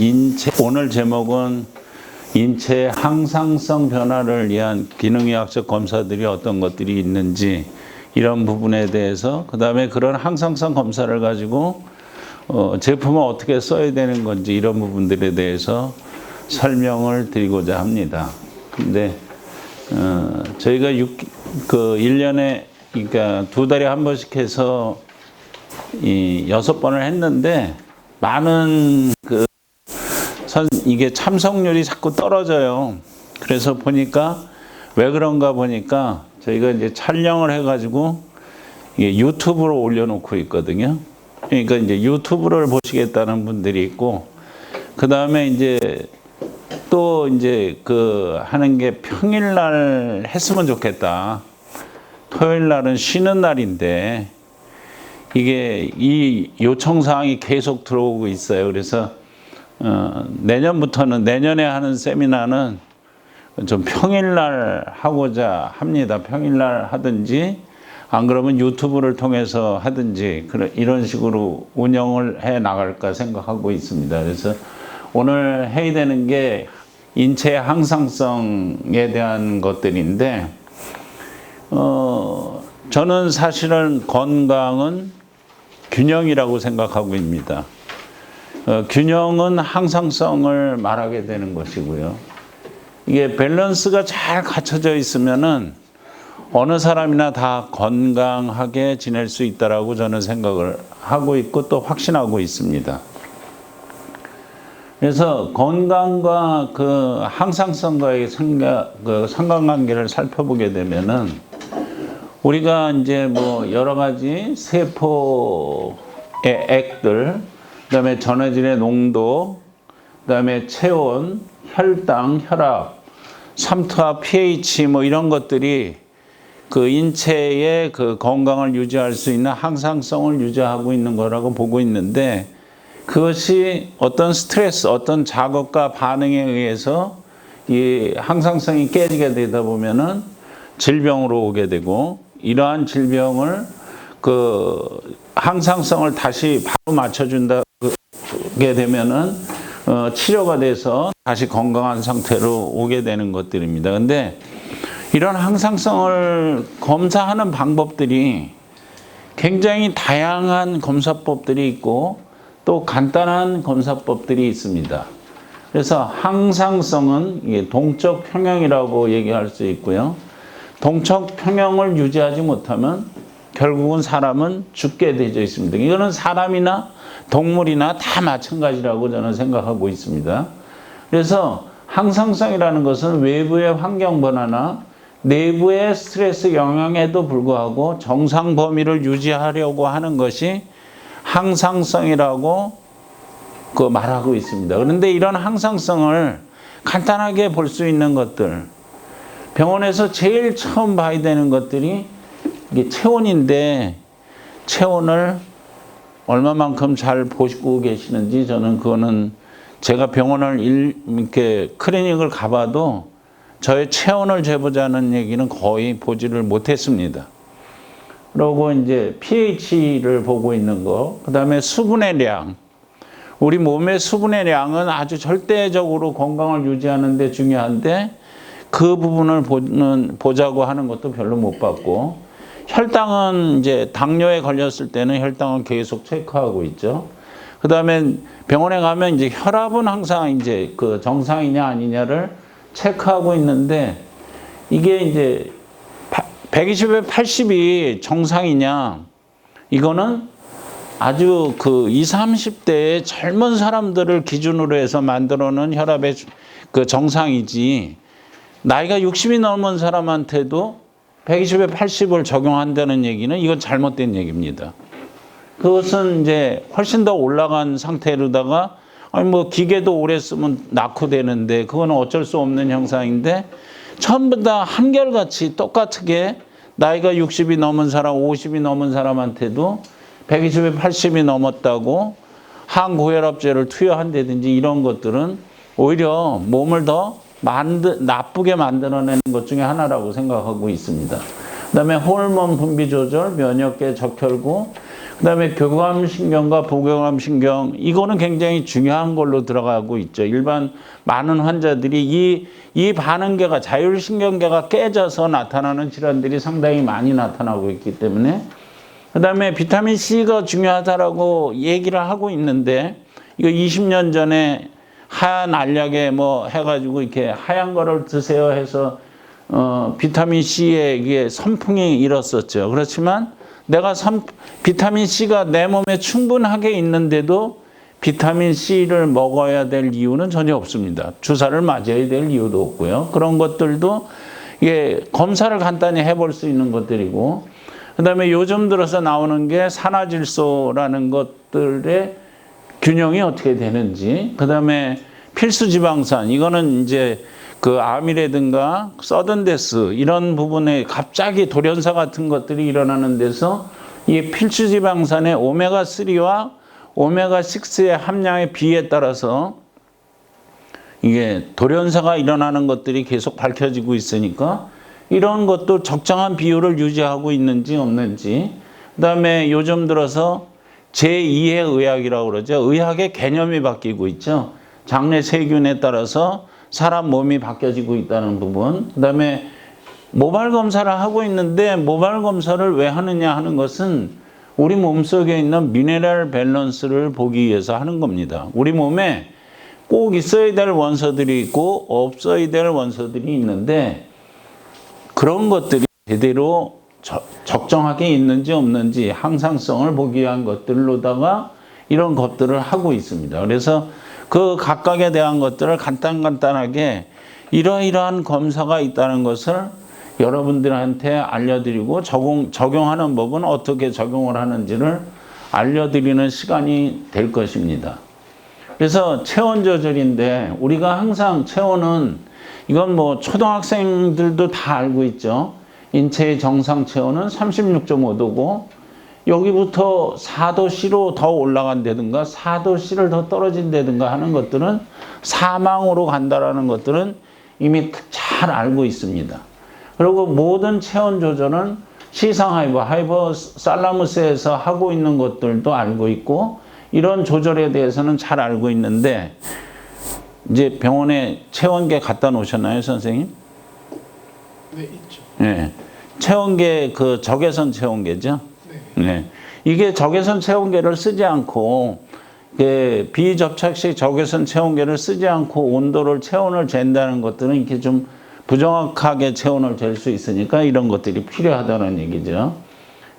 인체 오늘 제목은 인체 항상성 변화를 위한 기능의학적 검사들이 어떤 것들이 있는지 이런 부분에 대해서 그다음에 그런 항상성 검사를 가지고 어, 제품을 어떻게 써야 되는 건지 이런 부분들에 대해서 설명을 드리고자 합니다. 근데 어, 저희가 6, 그 1년에 그러니까 두 달에 한 번씩 해서 이 여섯 번을 했는데 많은 그 선, 이게 참석률이 자꾸 떨어져요. 그래서 보니까 왜 그런가 보니까 저희가 이제 촬영을 해가지고 유튜브로 올려놓고 있거든요. 그러니까 이제 유튜브를 보시겠다는 분들이 있고, 그 다음에 이제 또 이제 그 하는 게 평일날 했으면 좋겠다. 토요일 날은 쉬는 날인데, 이게 이 요청 사항이 계속 들어오고 있어요. 그래서 어, 내년부터는 내년에 하는 세미나는 좀 평일날 하고자 합니다. 평일날 하든지 안 그러면 유튜브를 통해서 하든지 그런 이런 식으로 운영을 해 나갈까 생각하고 있습니다. 그래서 오늘 해야 되는 게 인체 항상성에 대한 것들인데 어, 저는 사실은 건강은 균형이라고 생각하고 있습니다. 어, 균형은 항상성을 말하게 되는 것이고요. 이게 밸런스가 잘 갖춰져 있으면은 어느 사람이나 다 건강하게 지낼 수 있다라고 저는 생각을 하고 있고 또 확신하고 있습니다. 그래서 건강과 그 항상성과의 그 상관관계를 살펴보게 되면은 우리가 이제 뭐 여러 가지 세포의 액들, 그 다음에 전해질의 농도, 그 다음에 체온, 혈당, 혈압, 삼투압, pH 뭐 이런 것들이 그 인체의 그 건강을 유지할 수 있는 항상성을 유지하고 있는 거라고 보고 있는데 그것이 어떤 스트레스, 어떤 작업과 반응에 의해서 이 항상성이 깨지게 되다 보면은 질병으로 오게 되고 이러한 질병을 그 항상성을 다시 바로 맞춰준다 게 되면은 어, 치료가 돼서 다시 건강한 상태로 오게 되는 것들입니다. 근데 이런 항상성을 검사하는 방법들이 굉장히 다양한 검사법들이 있고 또 간단한 검사법들이 있습니다. 그래서 항상성은 동적 평형이라고 얘기할 수 있고요. 동적 평형을 유지하지 못하면 결국은 사람은 죽게 되어 있습니다. 이거는 사람이나 동물이나 다 마찬가지라고 저는 생각하고 있습니다. 그래서 항상성이라는 것은 외부의 환경 변화나 내부의 스트레스 영향에도 불구하고 정상 범위를 유지하려고 하는 것이 항상성이라고 그 말하고 있습니다. 그런데 이런 항상성을 간단하게 볼 수 있는 것들, 병원에서 제일 처음 봐야 되는 것들이 이게 체온인데 체온을 얼마만큼 잘 보시고 계시는지 저는 그거는 제가 병원을 일, 이렇게 클리닉을 가봐도 저의 체온을 재보자는 얘기는 거의 보지를 못했습니다. 그리고 이제 pH를 보고 있는 거, 그 다음에 수분의 량. 우리 몸의 수분의 량은 아주 절대적으로 건강을 유지하는 데 중요한데 그 부분을 보는, 보자고 하는 것도 별로 못 봤고 혈당은 이제 당뇨에 걸렸을 때는 혈당은 계속 체크하고 있죠. 그 다음에 병원에 가면 이제 혈압은 항상 이제 그 정상이냐 아니냐를 체크하고 있는데 이게 이제 120에 80이 정상이냐 이거는 아주 그 20, 30대의 젊은 사람들을 기준으로 해서 만들어 놓은 혈압의 그 정상이지 나이가 60이 넘은 사람한테도 120에 80을 적용한다는 얘기는 이건 잘못된 얘기입니다. 그것은 이제 훨씬 더 올라간 상태로다가 아니 뭐 기계도 오래 쓰면 낙후되는데 그거는 어쩔 수 없는 현상인데 전부 다 한결같이 똑같게 나이가 60이 넘은 사람, 50이 넘은 사람한테도 120에 80이 넘었다고 항고혈압제를 투여한다든지 이런 것들은 오히려 몸을 더 만드, 나쁘게 만들어내는 것 중에 하나라고 생각하고 있습니다. 그 다음에 호르몬 분비 조절, 면역계 적혈구, 그 다음에 교감신경과 보교감신경 이거는 굉장히 중요한 걸로 들어가고 있죠. 일반 많은 환자들이 이, 이 반응계가 자율신경계가 깨져서 나타나는 질환들이 상당히 많이 나타나고 있기 때문에 그 다음에 비타민 C가 중요하다라고 얘기를 하고 있는데 이거 20년 전에 하얀 알약에 뭐 해가지고 이렇게 하얀 거를 드세요 해서 어, 비타민 C에 이게 선풍이 일었었죠. 그렇지만 내가 선, 비타민 C가 내 몸에 충분하게 있는데도 비타민 C를 먹어야 될 이유는 전혀 없습니다. 주사를 맞아야 될 이유도 없고요. 그런 것들도 이게 검사를 간단히 해볼 수 있는 것들이고, 그 다음에 요즘 들어서 나오는 게 산화질소라는 것들의 균형이 어떻게 되는지, 그 다음에 필수 지방산, 이거는 이제 그 암이라든가 서든데스 이런 부분에 갑자기 돌연사 같은 것들이 일어나는 데서 이 필수 지방산의 오메가 3와 오메가 6의 함량의 비에 따라서 이게 돌연사가 일어나는 것들이 계속 밝혀지고 있으니까 이런 것도 적정한 비율을 유지하고 있는지 없는지 그다음에 요즘 들어서 제2의 의학이라고 그러죠. 의학의 개념이 바뀌고 있죠. 장내 세균에 따라서 사람 몸이 바뀌어지고 있다는 부분. 그 다음에 모발 검사를 하고 있는데 모발 검사를 왜 하느냐 하는 것은 우리 몸속에 있는 미네랄 밸런스를 보기 위해서 하는 겁니다. 우리 몸에 꼭 있어야 될 원소들이 있고 없어야 될 원소들이 있는데 그런 것들이 제대로 저- 적정하게 있는지 없는지 항상성을 보기 위한 것들로다가 이런 것들을 하고 있습니다. 그래서 그 각각에 대한 것들을 간단간단하게 이러이러한 검사가 있다는 것을 여러분들한테 알려드리고 적용, 적용하는 법은 어떻게 적용을 하는지를 알려드리는 시간이 될 것입니다. 그래서 체온 조절인데 우리가 항상 체온은 이건 뭐 초등학생들도 다 알고 있죠. 인체의 정상 체온은 36.5도고 여기부터 4도씨로 더 올라간다든가 4도씨를 더 떨어진다든가 하는 것들은 사망으로 간다라는 것들은 이미 잘 알고 있습니다. 그리고 모든 체온 조절은 시상 하이버, 살라무스에서 하고 있는 것들도 알고 있고 이런 조절에 대해서는 잘 알고 있는데 이제 병원에 체온계 갖다 놓으셨나요, 선생님? 네. 네. 체온계 그 적외선 체온계죠. 네. 네. 이게 적외선 체온계를 쓰지 않고 그 비접착식 적외선 체온계를 쓰지 않고 온도를 체온을 잰다는 것들은 이렇게 좀 부정확하게 체온을 잴 수 있으니까 이런 것들이 필요하다는 얘기죠.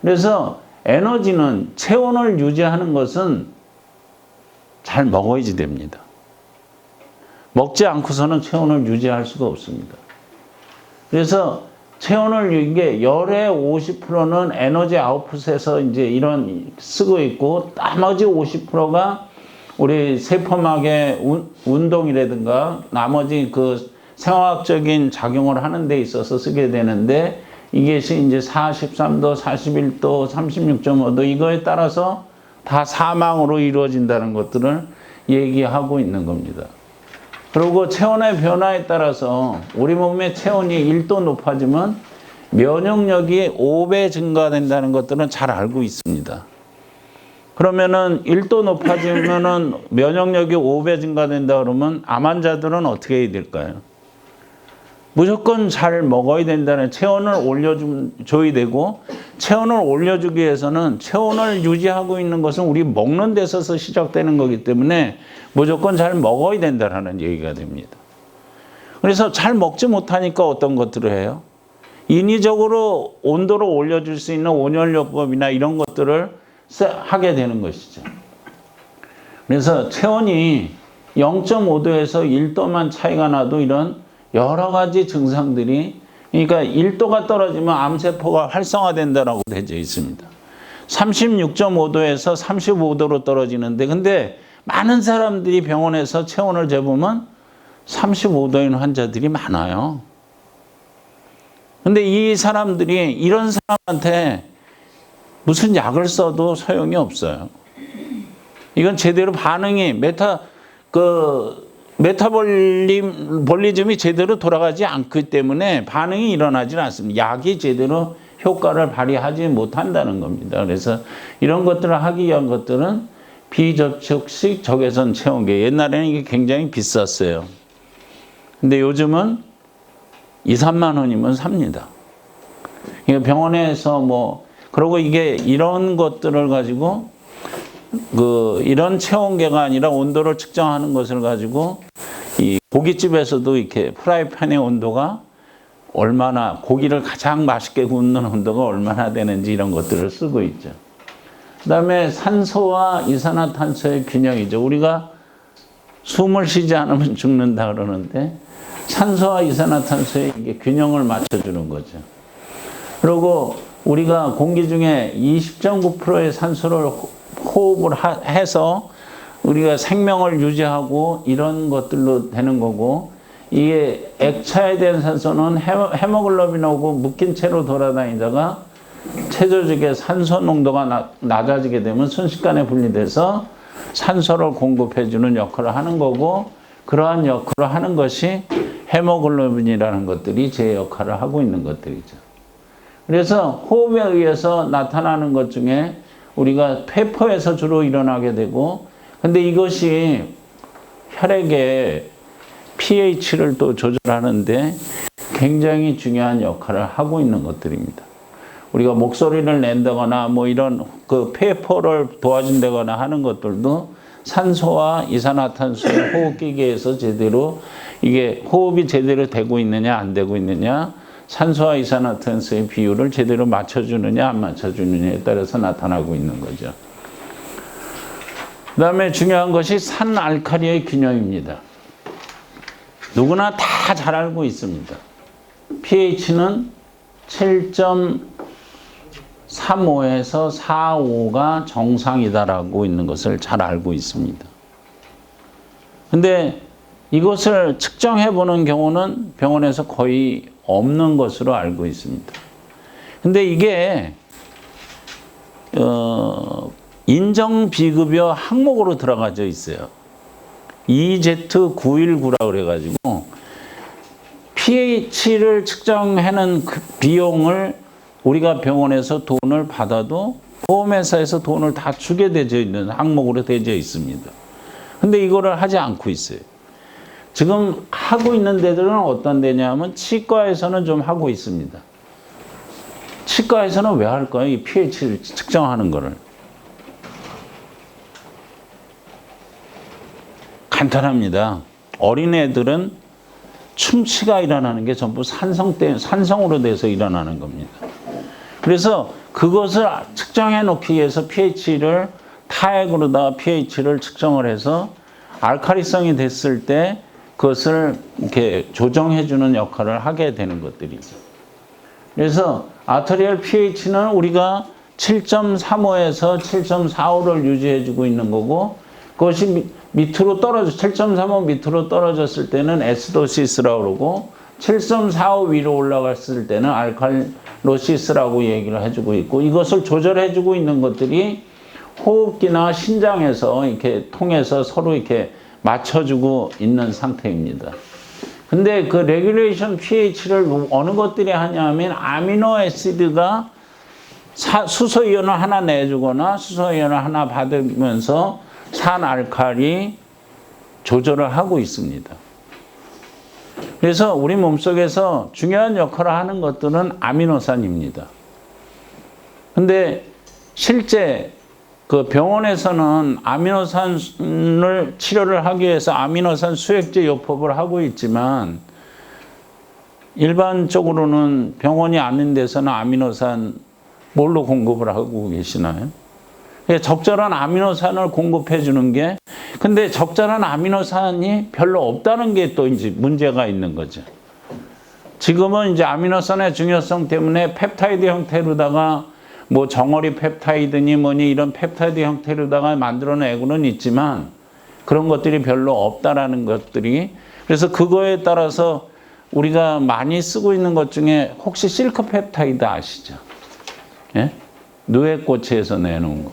그래서 에너지는 체온을 유지하는 것은 잘 먹어야지 됩니다. 먹지 않고서는 체온을 유지할 수가 없습니다. 그래서 체온을 이게 열의 50%는 에너지 아웃풋에서 이제 이런 쓰고 있고 나머지 50%가 우리 세포막의 운- 운동이라든가 나머지 그 생화학적인 작용을 하는 데 있어서 쓰게 되는데 이것이 이제 43도, 41도, 36.5도 이거에 따라서 다 사망으로 이루어진다는 것들을 얘기하고 있는 겁니다. 그리고 체온의 변화에 따라서 우리 몸의 체온이 1도 높아지면 면역력이 5배 증가된다는 것들은 잘 알고 있습니다. 그러면은 1도 높아지면은 면역력이 5배 증가된다 그러면 암 환자들은 어떻게 해야 될까요? 무조건 잘 먹어야 된다는 체온을 올려줘야 되고 체온을 올려주기 위해서는 체온을 유지하고 있는 것은 우리 먹는 데서 시작되는 거기 때문에 무조건 잘 먹어야 된다는 얘기가 됩니다. 그래서 잘 먹지 못하니까 어떤 것들을 해요? 인위적으로 온도를 올려줄 수 있는 온열요법이나 이런 것들을 세- 하게 되는 것이죠. 그래서 체온이 0.5도에서 1도만 차이가 나도 이런 여러 가지 증상들이 그러니까 1도가 떨어지면 암세포가 활성화된다라고 되어 있습니다. 36.5도에서 35도로 떨어지는데 근데 많은 사람들이 병원에서 체온을 재보면 35도인 환자들이 많아요. 근데 이 사람들이 이런 사람한테 무슨 약을 써도 소용이 없어요. 이건 제대로 반응이 메타 그 메타볼림 볼리즘이 제대로 돌아가지 않기 때문에 반응이 일어나지 않습니다. 약이 제대로 효과를 발휘하지 못한다는 겁니다. 그래서 이런 것들을 하기 위한 것들은 비접촉식 적외선 체온계 옛날에는 이게 굉장히 비쌌어요. 근데 요즘은 2, 3만 원이면 삽니다. 이게 병원에서 뭐 그리고 이게 이런 것들을 가지고 그 이런 체온계가 아니라 온도를 측정하는 것을 가지고 이 고깃집에서도 이렇게 프라이팬의 온도가 얼마나 고기를 가장 맛있게 굽는 온도가 얼마나 되는지 이런 것들을 쓰고 있죠. 그다음에 산소와 이산화탄소의 균형이죠. 우리가 숨을 쉬지 않으면 죽는다 그러는데 산소와 이산화탄소의 이게 균형을 맞춰주는 거죠. 그리고 우리가 공기 중에 20.9%의 산소를 호- 호흡을 하- 해서 우리가 생명을 유지하고 이런 것들로 되는 거고 이게 액체화된 산소는 헤모- 헤모글로빈하고 묶인 채로 돌아다니다가 체조직의 산소 농도가 나- 낮아지게 되면 순식간에 분리돼서 산소를 공급해주는 역할을 하는 거고 그러한 역할을 하는 것이 헤모글로빈이라는 것들이 제 역할을 하고 있는 것들이죠. 그래서 호흡에 의해서 나타나는 것 중에 우리가 폐포에서 주로 일어나게 되고 근데 이것이 혈액의 pH를 또 조절하는데 굉장히 중요한 역할을 하고 있는 것들입니다. 우리가 목소리를 낸다거나 뭐 이런 그 폐포를 도와준다거나 하는 것들도 산소와 이산화탄소의 호흡기계에서 제대로 이게 호흡이 제대로 되고 있느냐 안 되고 있느냐 산소와 이산화탄소의 비율을 제대로 맞춰주느냐 안 맞춰주느냐에 따라서 나타나고 있는 거죠. 그 다음에 중요한 것이 산 알칼리의 균형입니다. 누구나 다 잘 알고 있습니다. pH는 7.35에서 45가 정상이다라고 있는 것을 잘 알고 있습니다. 근데 이것을 측정해 보는 경우는 병원에서 거의 없는 것으로 알고 있습니다. 근데 이게 어, 인정 비급여 항목으로 들어가져 있어요. EZ919라 그래가지고 pH를 측정하는 그 비용을 우리가 병원에서 돈을 받아도 보험회사에서 돈을 다 주게 되어 있는 항목으로 되어 있습니다. 근데 이거를 하지 않고 있어요. 지금 하고 있는 데들은 어떤 데냐면 치과에서는 좀 하고 있습니다. 치과에서는 왜 할까요? 이 pH를 측정하는 거를. 간단합니다. 어린애들은 충치가 일어나는 게 전부 산성 때 산성으로 돼서 일어나는 겁니다. 그래서 그것을 측정해 놓기 위해서 pH를 타액으로다가 pH를 측정을 해서 알카리성이 됐을 때 그것을 이렇게 조정해 주는 역할을 하게 되는 것들이죠. 그래서 아터리얼 pH는 우리가 7.35에서 7.45를 유지해 주고 있는 거고 그것이 밑- 밑으로 떨어져 7.35 밑으로 떨어졌을 때는 에스도시스라고 그러고 7.45 위로 올라갔을 때는 알칼로시스라고 얘기를 해주고 있고 이것을 조절해 주고 있는 것들이 호흡기나 신장에서 이렇게 통해서 서로 이렇게 맞춰주고 있는 상태입니다. 근데 그 레귤레이션 pH를 어느 것들이 하냐면 아미노 애시드가 사- 수소이온을 하나 내주거나 수소이온을 하나 받으면서 산 알칼리 조절을 하고 있습니다. 그래서 우리 몸속에서 중요한 역할을 하는 것들은 아미노산입니다. 근데 실제 그 병원에서는 아미노산을 치료를 하기 위해서 아미노산 수액제 요법을 하고 있지만 일반적으로는 병원이 아닌 데서는 아미노산 뭘로 공급을 하고 계시나요? 예, 적절한 아미노산을 공급해 주는 게 근데 적절한 아미노산이 별로 없다는 게 또 이제 문제가 있는 거죠. 지금은 이제 아미노산의 중요성 때문에 펩타이드 형태로다가 뭐 정어리 펩타이드니 뭐니 이런 펩타이드 형태로다가 만들어내고는 있지만 그런 것들이 별로 없다라는 것들이 그래서 그거에 따라서 우리가 많이 쓰고 있는 것 중에 혹시 실크 펩타이드 아시죠? 예? 누에꼬치에서 내놓은 거.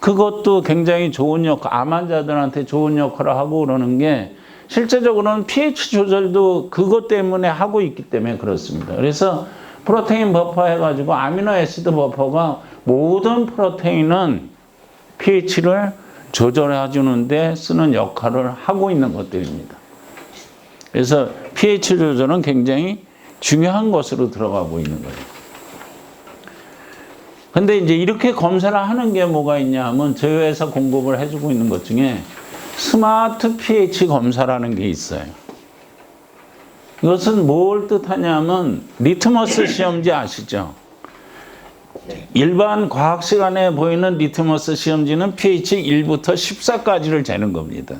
그것도 굉장히 좋은 역할, 암 환자들한테 좋은 역할을 하고 그러는 게 실제적으로는 pH 조절도 그것 때문에 하고 있기 때문에 그렇습니다. 그래서 프로테인 버퍼 해가지고 아미노 애시드 버퍼가 모든 프로테인은 pH를 조절해 주는데 쓰는 역할을 하고 있는 것들입니다. 그래서 pH 조절은 굉장히 중요한 것으로 들어가고 있는 거예요. 근데 이제 이렇게 검사를 하는 게 뭐가 있냐 하면 저희 회사 공급을 해주고 있는 것 중에 스마트 pH 검사라는 게 있어요. 이것은 뭘 뜻하냐면 리트머스 시험지 아시죠? 일반 과학 시간에 보이는 리트머스 시험지는 pH 1부터 14까지를 재는 겁니다.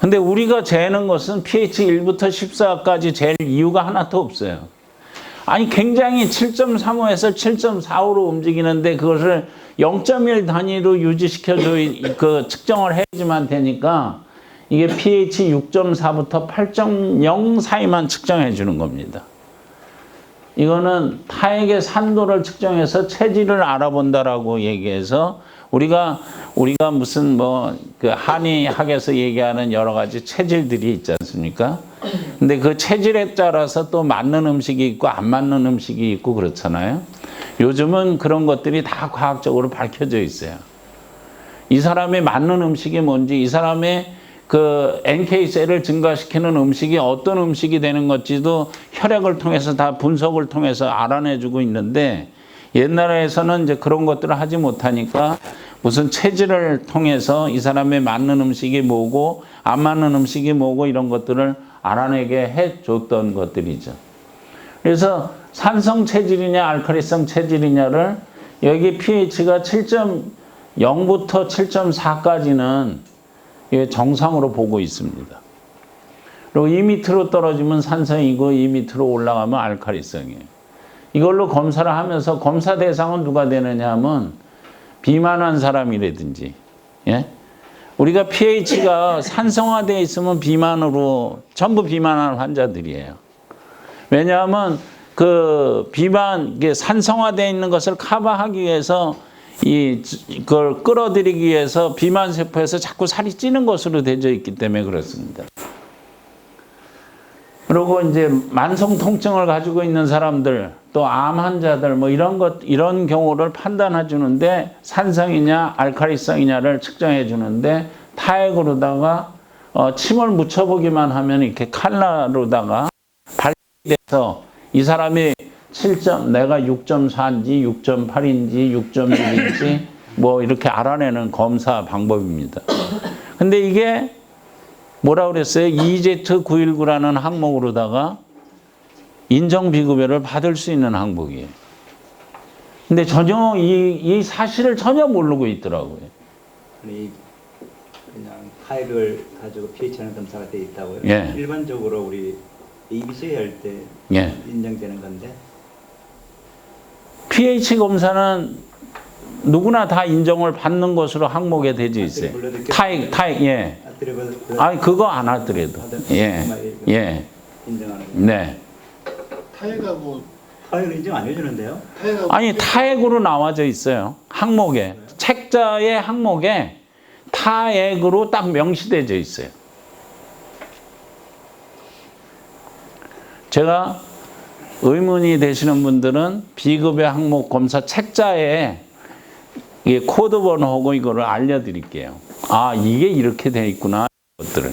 근데 우리가 재는 것은 pH 1부터 14까지 잴 이유가 하나도 없어요. 아니 굉장히 7.35에서 7.45로 움직이는데 그것을 0.1 단위로 유지시켜 줘그 측정을 해야지만 되니까 이게 pH 6.4부터 8.0 사이만 측정해 주는 겁니다. 이거는 타액의 산도를 측정해서 체질을 알아본다라고 얘기해서 우리가 우리가 무슨 뭐 그 한의학에서 얘기하는 여러 가지 체질들이 있지 않습니까? 근데 그 체질에 따라서 또 맞는 음식이 있고 안 맞는 음식이 있고 그렇잖아요. 요즘은 그런 것들이 다 과학적으로 밝혀져 있어요. 이 사람의 맞는 음식이 뭔지, 이 사람의 그 NK셀을 증가시키는 음식이 어떤 음식이 되는 것지도 혈액을 통해서 다 분석을 통해서 알아내주고 있는데 옛날에서는 이제 그런 것들을 하지 못하니까 무슨 체질을 통해서 이 사람의 맞는 음식이 뭐고 안 맞는 음식이 뭐고 이런 것들을 알아내게 해 줬던 것들이죠. 그래서 산성 체질이냐 알칼리성 체질이냐를 여기 pH가 7.0부터 7.4까지는 정상으로 보고 있습니다. 그리고 2 밑으로 떨어지면 산성이고 2 밑으로 올라가면 알칼리성이에요. 이걸로 검사를 하면서 검사 대상은 누가 되느냐 하면 비만한 사람이라든지 예? 우리가 pH가 산성화되어 있으면 비만으로 전부 비만한 환자들이에요. 왜냐하면 그 비만 이게 산성화되어 있는 것을 커버하기 위해서 이 이걸 끌어들이기 위해서 비만 세포에서 자꾸 살이 찌는 것으로 되어 있기 때문에 그렇습니다. 그리고 이제 만성 통증을 가지고 있는 사람들 또 암 환자들 뭐 이런 것 이런 경우를 판단해 주는데 산성이냐 알칼리성이냐를 측정해 주는데 타액으로다가 어, 침을 묻혀 보기만 하면 이렇게 칼라로다가 발견돼서 이 사람이 7점 내가 6.4인지 6.8인지 6.1인지 뭐 이렇게 알아내는 검사 방법입니다. 근데 이게 뭐라 그랬어요? EZ919라는 항목으로다가 인정 비급여를 받을 수 있는 항목이에요. 근데 전혀 이, 이 사실을 전혀 모르고 있더라고요. 아니 그냥 타액을 가지고 pH하는 검사가 돼 있다고요. 예. 일반적으로 우리 ABC 할때 예. 인정되는 건데 pH 검사는 누구나 다 인정을 받는 것으로 항목에 되어 있어요. 타액, 타액, 예. 아트리블 아니, 그거 안 하더라도. 예. 예. 인정하는 거. 네. 타액하고 타액을 인정 안 해주는데요. 아니, 타액으로 나와져 있어요. 항목에. 책자의 항목에 타액으로 딱 명시되어 있어요. 제가 의문이 되시는 분들은 비급여 항목 검사 책자에 이 코드 번호 하고 이거를 알려드릴게요. 아, 이게 이렇게 돼 있구나. 것들을.